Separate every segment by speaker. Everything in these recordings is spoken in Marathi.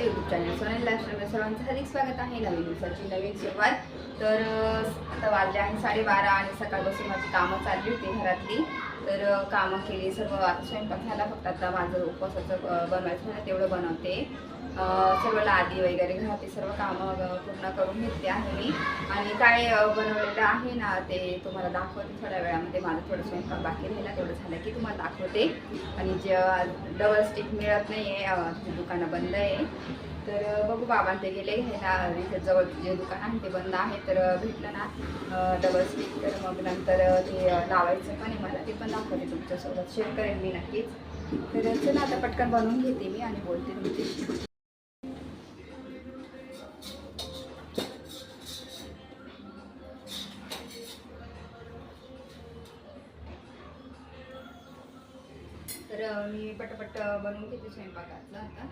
Speaker 1: चॅनल लाईव्ह सर्वांचं हार्दिक स्वागत आहे नवीन दिवसाची नवीन सुरुवात. तर आता वाजले आहे साडेबारा आणि सकाळपासून माझी कामं चालली होती घरातली. तर कामं केली सर्व आता स्वयंपाक झाला फक्त आता माझं उपवासाचं बनवायचं झालं तेवढं बनवते. सर्व लादी वगैरे घरातली सर्व कामं पूर्ण करून घेतली आहे मी. आणि काय बनवलेलं आहे ना ते तुम्हाला दाखवते थोड्या वेळामध्ये. माझं थोडं स्वयंपाक बाकी राहिला तेवढं झालं की तुम्हाला दाखवते. आणि जे डबल स्टिक मिळत नाही आहे दुकानं बंद आहे. तर बघू बाबा ते गेले घ्यायला इथे जवळ जे दुकान आहे ते बंद आहे. तर भेटलं ना डबल स्टिक. तर मग नंतर ते लावायचं पण आहे मला ते पण दाखवते तुमच्यासोबत. शेअर करेन मी नक्कीच. तर चला आता पटकन बनवून घेते मी आणि बोलते तुमची मी पटपट बनवून घेते स्वयंपाकातलं आता.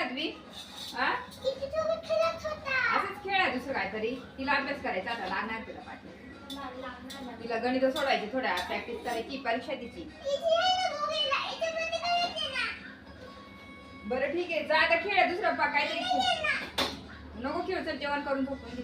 Speaker 1: का हा? असंच खेळ आहे दुसरं काहीतरी. तिला अभ्यास करायचा आता लागणार तुला पाठी तिला गणित सोडवायची थोड्या प्रॅक्टिस करायची परीक्षा तिची बरं ठीक आहे जा आता खेळ दुसरं पा काहीतरी नको खेळ चल जेवण करून झोपून घे.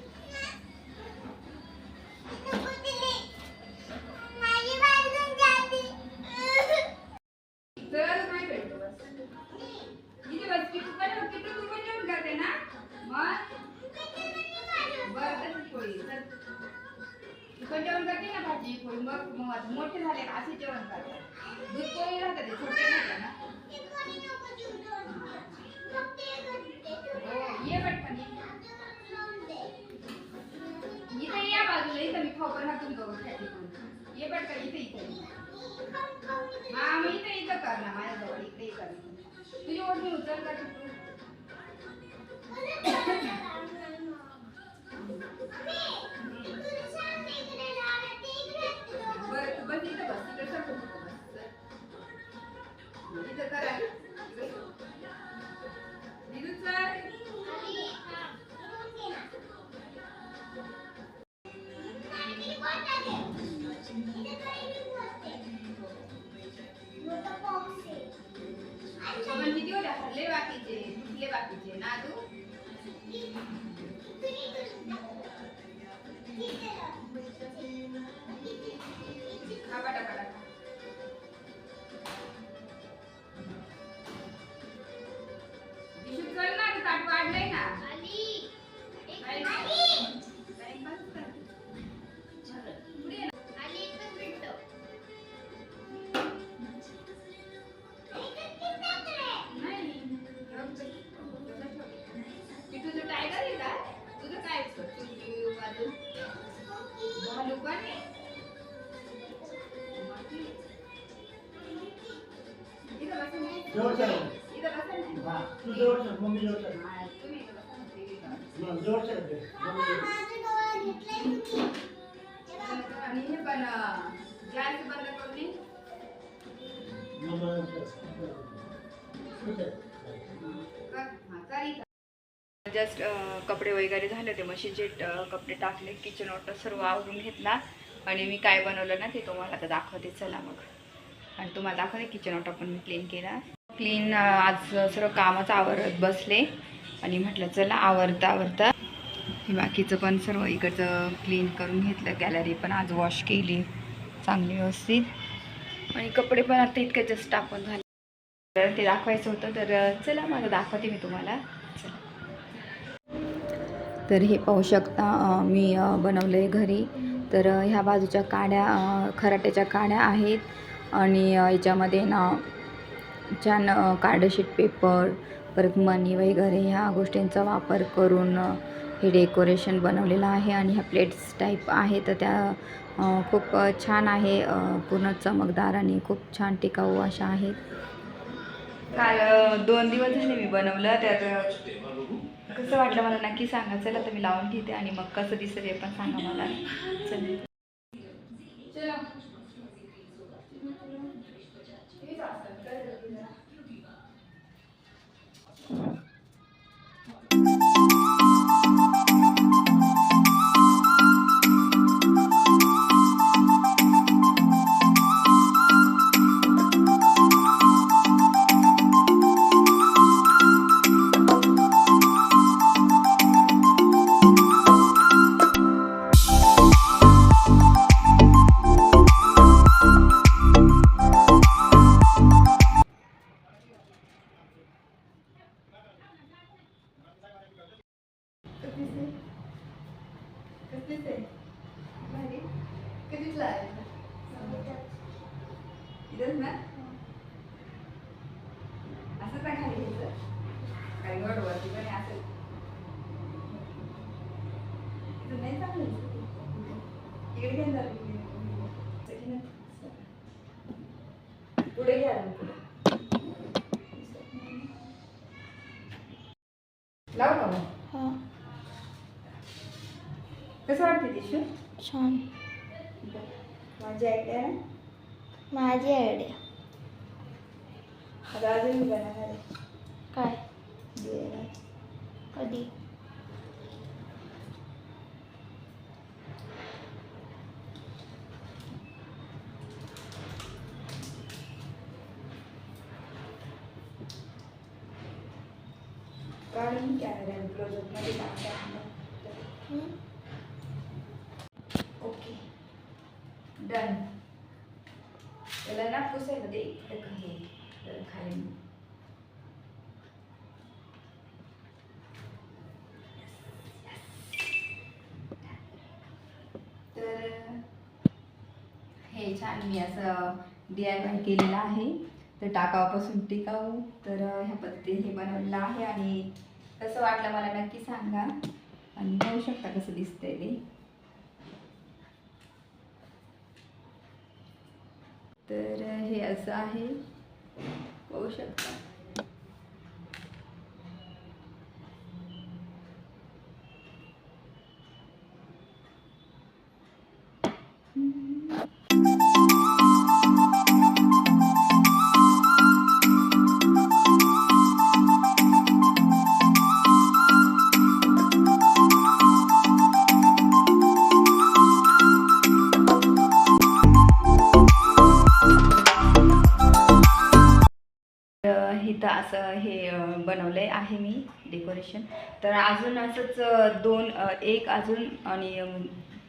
Speaker 1: बरं तू बस तिथं बस तिकडे सरकू बस. करा जस्ट कपडे वगैरे झाले होते. मशीनचे कपडे टाकले किचन ओटा सर्व आवरून घेतला. आणि मी काय बनवलं ना ते तुम्हाला आता दाखवते. चला मग. आणि तुम्हाला दाखवते किचन ओटा पण मी क्लीन केला. क्लीन आज सर्व कामच आवरत बसले. आणि म्हटलं चला आवरता आवरता. हे बाकीचं पण सर्व इकडचं क्लीन करून घेतलं. गॅलरी पण आज वॉश केली. चांगली व्यवस्थित. आणि कपडे पण आता इतके जस्ट टाकून झाले. तर ते दाखवायचं होतं. तर चला माझं दाखवते मी तुम्हाला. चला. तर हे पाहू शकता मी बनवलं आहे घरी. तर ह्या बाजूच्या काड्या खराट्याच्या काड्या आहेत. आणि याच्यामध्ये ना छान कार्डशीट पेपर परत मनी वगैरे ह्या गोष्टींचा वापर करून हे डेकोरेशन बनवलेलं आहे आणि ह्या प्लेट्स टाईप आहे. तर त्या खूप छान आहे. पूर्ण चमकदार आणि खूप छान टिकाऊ अशा आहेत. काल दोन दिवस झाले मी बनवलं. त्यात कसं वाटलं मला नक्की सांगा. चला तर मी लावून घेते आणि मग कसं दिसेल हे पण सांगा मला. चल. इकडे घ्या. पुढे घ्या लाव
Speaker 2: हा.
Speaker 1: कसं वाटते दिशू
Speaker 2: छान.
Speaker 1: माझी आयडिया
Speaker 2: माझी आयडिया
Speaker 1: आता अजून बनवणार आहे.
Speaker 2: काय. कधी?
Speaker 1: काढून कॅमेरा क्लोजअपमध्ये
Speaker 2: हं?
Speaker 1: ओके. डन त्याला ना इकडे खाली जरा खाली. तर हे छान मी असं डी आय वाय केलेलं आहे. तर टाकावापासून टिकाऊ तर ह्या पद्धतीने हे बनवलेलं आहे आणि कसं वाटलं मला नक्की सांगा. आणि पाहू शकता कसं दिसतंय ते. तर हे असं आहे. बघू शकता. डेकोरेशन तर अजून असंच दोन एक अजून आणि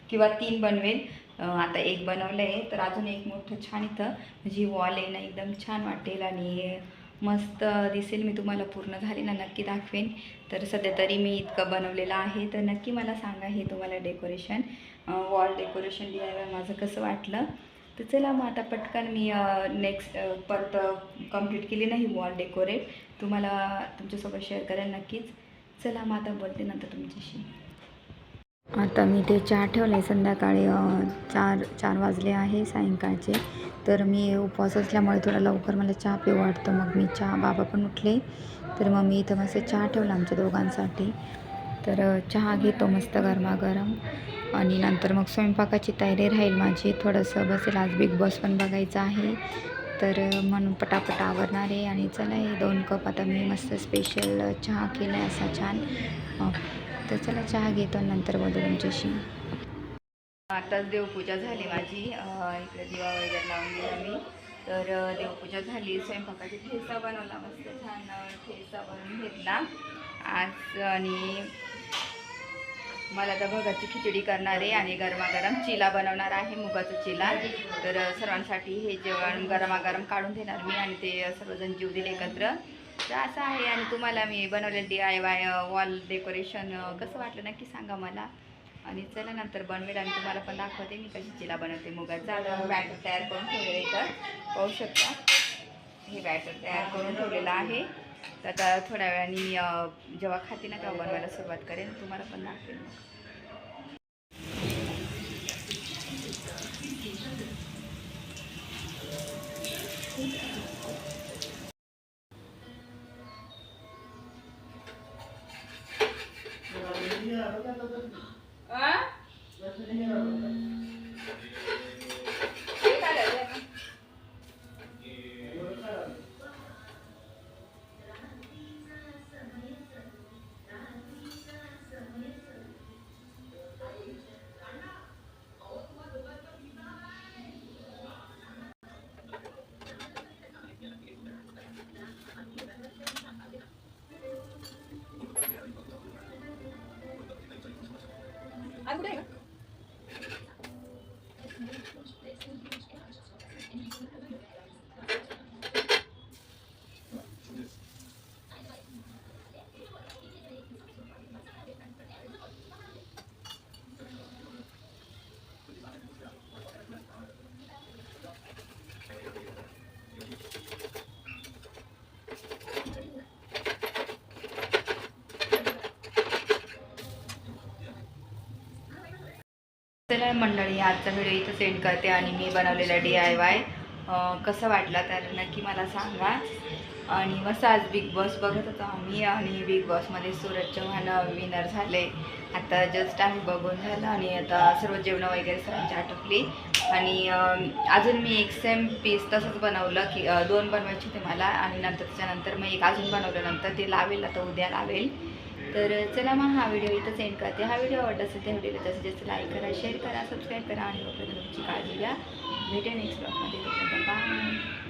Speaker 1: किंवा तीन बनवेल आता एक बनवलं आहे तर अजून एक मोठं छान इथं. म्हणजे जी वॉल आहे ना एकदम छान वाटेल आणि मस्त दिसेल. मी तुम्हाला पूर्ण झाले ना नक्की दाखवेन. तर सध्या तरी मी इतकं बनवलेलं आहे. तर नक्की मला सांगा हे तुम्हाला decoration wall decoration D I माझं कसं वाटलं? तर चला मग आता पटकन मी नेक्स्ट परत कंप्लीट केली नाही वॉल डेकोरेट तुम्हाला तुमच्यासोबत शेअर करेल नक्कीच. चला मग आता बोलते नंतर तुमच्याशी. आता मी ते चहा ठेवलं आहे संध्याकाळी चार चार वाजले आहे सायंकाळचे. तर मी उपवास असल्यामुळे थोडा लवकर मला चहा पिऊ वाटतं. मग मी चहा बाबा पण उठले. तर मग मी इथं मस्त चहा ठेवला आमच्या दोघांसाठी. तर चहा घेतो मस्त गरमागरम. आणि नंतर मग स्वयंपाकाची तयारी राहील माझी. थोडंसं बसेल. आज बिग बॉस पण बघायचं आहे. तर म्हणून पटापट आवरणार आहे आणि चला हे दोन कप आता मी मस्त स्पेशल चहा केला आहे असा छान. तर चला चहा घेतो नंतर बोलू तुमच्याशी आताच देवपूजा झाली माझी. इकडे दिवा वगैरे लावून दिला मी. तर देवपूजा झाली. स्वयंपाकाची ठेचा बनवला. मस्त छान ठेसा ठेचा बनवून घेतला. आज आणि मला तर भगाची खिचडी करणार आहे आणि गरमागरम चिला बनवणार आहे मुगाचा चिला. तर सर्वांसाठी हे जेवण गरमागरम काढून देणार मी आणि ते सर्वजण जीव एकत्र. तर असं आहे आणि तुम्हाला मी बनवलेलं D I Y wall decoration कसं वाटलं नक्की सांगा मला. आणि चला नंतर बनवेल आणि तुम्हाला पण दाखवते मी कशी चिला बनवते मुगाचा. बॅटर तयार करून ठेवलेलं इथं. पाहू शकता. हे बॅटर तयार करून ठेवलेलं आहे. तर आता थोड्या वेळाने जेव्हा खाते ना तेव्हा बनवायला सुरुवात करेन. तुम्हाला पण दाखवेल मग. चला मंडळी आजचा व्हिडिओ इथं सेंड करते आणि मी बनवलेला डी आय वाय कसं वाटला तर नक्की मला सांगा. आणि मस्त आज बिग बॉस बघत होतो आम्ही आणि बिग बॉसमध्ये सूरज चव्हाण विनर झाले. आता जस्ट आम्ही बघून झालं आणि आता सर्व जेवणं वगैरे सरांची आटोपली. आणि अजून मी एक सेम पीस तसंच बनवलं की दोन बनवायचे होते मला आणि नंतर त्याच्यानंतर मग एक अजून बनवलं नंतर ते लावेल आता उद्या लावेल. तर चला मग हा व्हिडिओ इथं सेंड करते. हा व्हिडिओ आवडला असेल त्या व्हिडिओला जास्तीत जास्त लाईक करा शेअर करा सबस्क्राईब करा आणि तुमची काळजी घ्या. भेटेल नेक्स्ट ब्लॉगमध्ये बाय